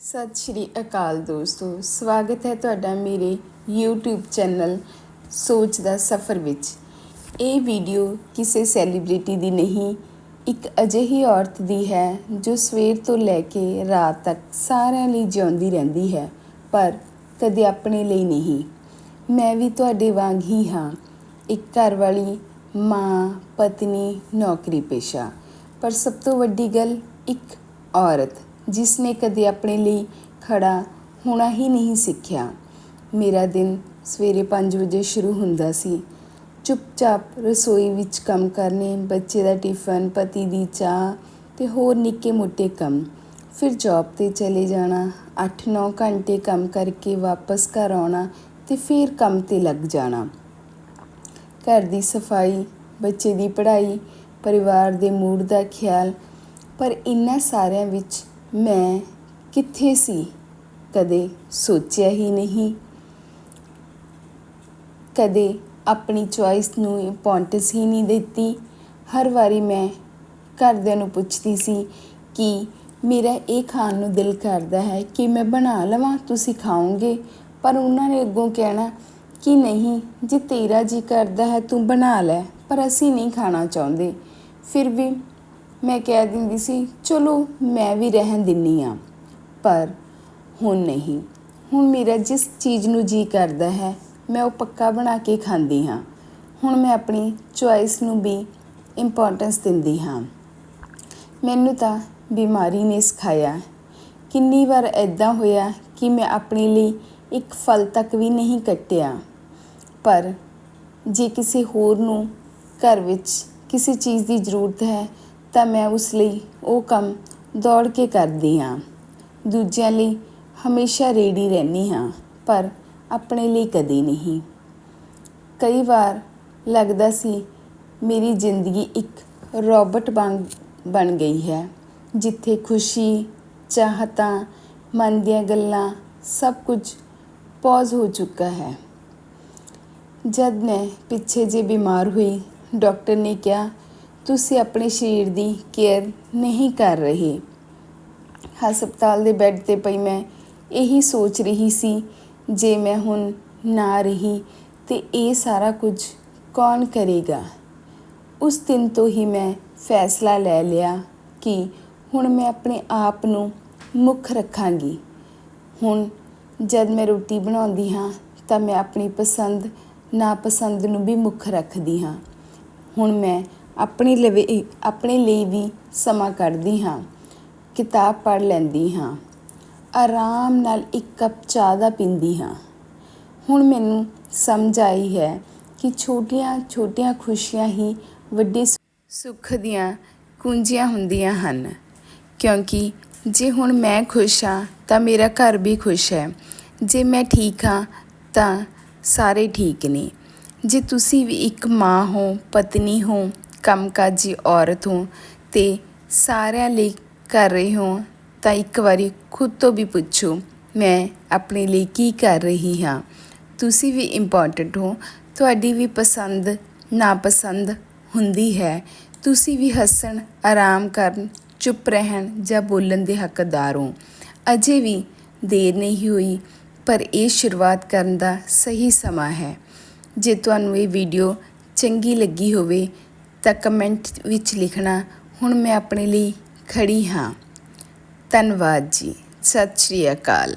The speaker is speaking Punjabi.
ਸਤਿ ਸ਼੍ਰੀ ਅਕਾਲ ਦੋਸਤੋ, ਸਵਾਗਤ ਹੈ ਤੁਹਾਡਾ ਮੇਰੇ YouTube ਚੈਨਲ ਸੋਚ ਦਾ ਸਫ਼ਰ ਵਿੱਚ। ਇਹ ਵੀਡੀਓ ਕਿਸੇ ਸੈਲੀਬ੍ਰਿਟੀ ਦੀ ਨਹੀਂ, ਇੱਕ ਅਜਿਹੀ ਔਰਤ ਦੀ ਹੈ ਜੋ ਸਵੇਰ ਤੋਂ ਲੈ ਕੇ ਰਾਤ ਤੱਕ ਸਾਰਿਆਂ ਲਈ ਜਿਉਂਦੀ ਰਹਿੰਦੀ ਹੈ, ਪਰ ਕਦੇ ਆਪਣੇ ਲਈ ਨਹੀਂ। ਮੈਂ ਵੀ ਤੁਹਾਡੇ ਵਾਂਗ ਹੀ ਹਾਂ, ਇੱਕ ਘਰ ਵਾਲੀ ਮਾਂ, ਪਤਨੀ ਨੌਕਰੀ ਪੇਸ਼ਾ ਪਰ ਸਭ ਤੋਂ ਵੱਡੀ ਗੱਲ ਇੱਕ ਔਰਤ। ਜਿਸ ਨੇ ਕਦੇ ਆਪਣੇ ਲਈ ਖੜਾ ਹੋਣਾ ਹੀ ਨਹੀਂ ਸਿੱਖਿਆ। ਮੇਰਾ ਦਿਨ ਸਵੇਰੇ 5 ਵਜੇ ਸ਼ੁਰੂ ਹੁੰਦਾ ਸੀ। ਚੁੱਪਚਾਪ ਰਸੋਈ ਵਿੱਚ ਕੰਮ ਕਰਨੇ, ਬੱਚੇ ਦਾ ਟਿਫਨ, ਪਤੀ ਦੀ ਚਾਹ ਤੇ ਹੋਰ ਨਿੱਕੇ ਮੋਟੇ ਕੰਮ। ਫਿਰ ਜੌਬ ਤੇ ਚਲੇ ਜਾਣਾ 8-9 ਘੰਟੇ ਕੰਮ ਕਰਕੇ ਵਾਪਸ ਘਰ ਆਉਣਾ ਤੇ ਫਿਰ ਕੰਮ ਤੇ ਲੱਗ ਜਾਣਾ। ਘਰ ਦੀ ਸਫ਼ਾਈ, ਬੱਚੇ ਦੀ ਪੜ੍ਹਾਈ, ਪਰਿਵਾਰ ਦੇ ਮੂਡ ਦਾ ਖਿਆਲ, ਪਰ ਇਨ੍ਹਾਂ ਸਾਰਿਆਂ ਵਿੱਚ ਮੈਂ ਕਿੱਥੇ ਸੀ? ਕਦੇ ਸੋਚਿਆ ਹੀ ਨਹੀਂ। ਕਦੇ ਆਪਣੀ ਚੁਆਇਸ ਨੂੰ ਇੰਪੋਰਟੈਂਸ ਹੀ ਨਹੀਂ ਦਿੱਤੀ। ਹਰ ਵਾਰੀ ਮੈਂ ਘਰਦਿਆਂ ਨੂੰ ਪੁੱਛਦੀ ਸੀ ਕਿ ਮੇਰਾ ਇਹ ਖਾਣ ਨੂੰ ਦਿਲ ਕਰਦਾ ਹੈ ਕਿ ਮੈਂ ਬਣਾ ਲਵਾਂ, ਤੁਸੀਂ ਖਾਓਗੇ? ਪਰ ਉਹਨਾਂ ਨੇ ਅੱਗੋਂ ਕਹਿਣਾ ਕਿ ਨਹੀਂ, ਜੇ ਤੇਰਾ ਜੀ ਕਰਦਾ ਹੈ ਤੂੰ ਬਣਾ ਲੈ, ਪਰ ਅਸੀਂ ਨਹੀਂ ਖਾਣਾ ਚਾਹੁੰਦੇ। ਫਿਰ ਵੀ ਮੈਂ ਕਹਿ ਦਿੰਦੀ ਸੀ, ਚਲੋ, ਮੈਂ ਵੀ ਰਹਿਣ ਦਿੰਨੀ ਆ। ਪਰ ਹੁਣ ਨਹੀਂ। ਹੁਣ ਮੇਰਾ ਜਿਸ ਚੀਜ਼ ਨੂੰ ਜੀ ਕਰਦਾ ਹੈ, ਮੈਂ ਉਹ ਪੱਕਾ ਬਣਾ ਕੇ ਖਾਂਦੀ ਹਾਂ। ਹੁਣ ਮੈਂ ਆਪਣੀ ਚੁਆਇਸ ਨੂੰ ਵੀ ਇੰਪੋਰਟੈਂਸ ਦਿੰਦੀ ਹਾਂ। ਮੈਨੂੰ ਤਾਂ ਬਿਮਾਰੀ ਨੇ ਸਿਖਾਇਆ। ਕਿੰਨੀ ਵਾਰ ਐਦਾਂ ਹੋਇਆ ਕਿ ਮੈਂ ਆਪਣੇ ਲਈ ਇੱਕ ਫਲ ਤੱਕ ਵੀ ਨਹੀਂ ਕੱਟਿਆ। ਪਰ ਜੇ ਕਿਸੇ ਹੋਰ ਨੂੰ ਘਰ ਵਿੱਚ ਕਿਸੇ ਚੀਜ਼ ਦੀ ਜ਼ਰੂਰਤ ਹੈ ਤਾਂ ਮੈਂ ਉਸ ਲਈ ਉਹ ਕੰਮ ਦੌੜ ਕੇ ਕਰਦੀ ਹਾਂ। ਦੂਜਿਆਂ ਲਈ ਹਮੇਸ਼ਾ ਰੈਡੀ ਰਹਿੰਦੀ ਹਾਂ, ਪਰ ਆਪਣੇ ਲਈ ਕਦੇ ਨਹੀਂ। ਕਈ ਵਾਰ ਲੱਗਦਾ ਸੀ ਮੇਰੀ ਜ਼ਿੰਦਗੀ ਇੱਕ ਰੋਬਟ ਵਾਂਗ ਬਣ ਗਈ ਹੈ, ਜਿੱਥੇ ਖੁਸ਼ੀ, ਚਾਹਤਾਂ, ਮਨ ਦੀਆਂ ਗੱਲਾਂ ਸਭ ਕੁਝ ਪੌਜ਼ ਹੋ ਚੁੱਕਾ ਹੈ। ਜਦ ਮੈਂ ਪਿੱਛੇ ਜੇ ਬਿਮਾਰ ਹੋਈ, ਡਾਕਟਰ ਨੇ ਕਿਹਾ ਤੁਸੀਂ ਆਪਣੇ ਸਰੀਰ ਦੀ ਕੇਅਰ ਨਹੀਂ ਕਰ ਰਹੇ। ਹਸਪਤਾਲ ਦੇ ਬੈੱਡ ਤੇ ਪਈ ਮੈਂ ਇਹੀ ਸੋਚ ਰਹੀ ਸੀ, ਜੇ ਮੈਂ ਹੁਣ ਨਾ ਰਹੀ ਤੇ ਇਹ ਸਾਰਾ ਕੁਝ ਕੌਣ ਕਰੇਗਾ? ਉਸ ਦਿਨ ਤੋਂ ਹੀ ਮੈਂ ਫੈਸਲਾ ਲੈ ਲਿਆ ਕਿ ਹੁਣ ਮੈਂ ਆਪਣੇ ਆਪ ਨੂੰ ਮੁੱਖ ਰੱਖਾਂਗੀ। ਹੁਣ ਜਦ ਮੈਂ ਰੋਟੀ ਬਣਾਉਂਦੀ ਹਾਂ, ਤਾਂ ਮੈਂ ਆਪਣੀ ਪਸੰਦ, ਨਾਪਸੰਦ ਨੂੰ ਵੀ ਮੁੱਖ ਰੱਖਦੀ ਹਾਂ। ਹੁਣ ਮੈਂ ਆਪਣੇ ਲਈ ਆਪਣੇ ਲਈ ਵੀ ਸਮਾਂ ਕੱਢਦੀ ਹਾਂ, ਕਿਤਾਬ ਪੜ੍ਹ ਲੈਂਦੀ ਹਾਂ। ਆਰਾਮ ਨਾਲ ਇੱਕ ਕੱਪ ਚਾਹ ਦਾ ਪੀਂਦੀ ਹਾਂ। ਹੁਣ ਮੈਨੂੰ ਸਮਝ ਆਈ ਹੈ ਕਿ ਛੋਟੀਆਂ ਛੋਟੀਆਂ ਖੁਸ਼ੀਆਂ ਹੀ ਵੱਡੇ ਸੁੱਖ ਦੀਆਂ ਕੁੰਜੀਆਂ ਹੁੰਦੀਆਂ ਹਨ। ਕਿਉਂਕਿ ਜੇ ਹੁਣ ਮੈਂ ਖੁਸ਼ ਹਾਂ, ਤਾਂ ਮੇਰਾ ਘਰ ਵੀ ਖੁਸ਼ ਹੈ। ਜੇ ਮੈਂ ਠੀਕ ਹਾਂ, ਤਾਂ ਸਾਰੇ ਠੀਕ ਨੇ। ਜੇ ਤੁਸੀਂ ਵੀ ਇੱਕ ਮਾਂ ਹੋ, ਪਤਨੀ ਹੋ ਕੰਮਕਾਜੀ ਔਰਤ ਹੋ ਤੇ ਸਾਰਿਆਂ ਲਈ ਕਰ ਰਹੇ ਹੋ, ਤਾਂ ਇੱਕ ਵਾਰੀ ਖੁਦ ਤੋਂ ਵੀ ਪੁੱਛੋ, ਮੈਂ ਆਪਣੇ ਲਈ ਕੀ ਕਰ ਰਹੀ ਹਾਂ। ਤੁਸੀਂ ਵੀ ਇੰਪੋਰਟੈਂਟ ਹੋ, ਤੁਹਾਡੀ ਵੀ ਪਸੰਦ ਨਾਪਸੰਦ ਹੁੰਦੀ ਹੈ। ਤੁਸੀਂ ਵੀ ਹੱਸਣ, ਆਰਾਮ ਕਰਨ, ਚੁੱਪ ਰਹਿਣ ਜਾਂ ਬੋਲਣ ਦੇ ਹੱਕਦਾਰ ਹੋ। ਅਜੇ ਵੀ ਦੇਰ ਨਹੀਂ ਹੋਈ, ਪਰ ਇਹ ਸ਼ੁਰੂਆਤ ਕਰਨ ਦਾ ਸਹੀ ਸਮਾਂ ਹੈ। ਜੇ ਤੁਹਾਨੂੰ ਇਹ ਵੀਡੀਓ ਚੰਗੀ ਲੱਗੀ ਹੋਵੇ ਤਾਂ ਕਮੈਂਟ ਵਿੱਚ ਲਿਖਣਾ, ਹੁਣ ਮੈਂ ਆਪਣੇ ਲਈ ਖੜੀ ਹਾਂ। ਧੰਨਵਾਦ ਜੀ। ਸਤਿ ਸ਼੍ਰੀ ਅਕਾਲ।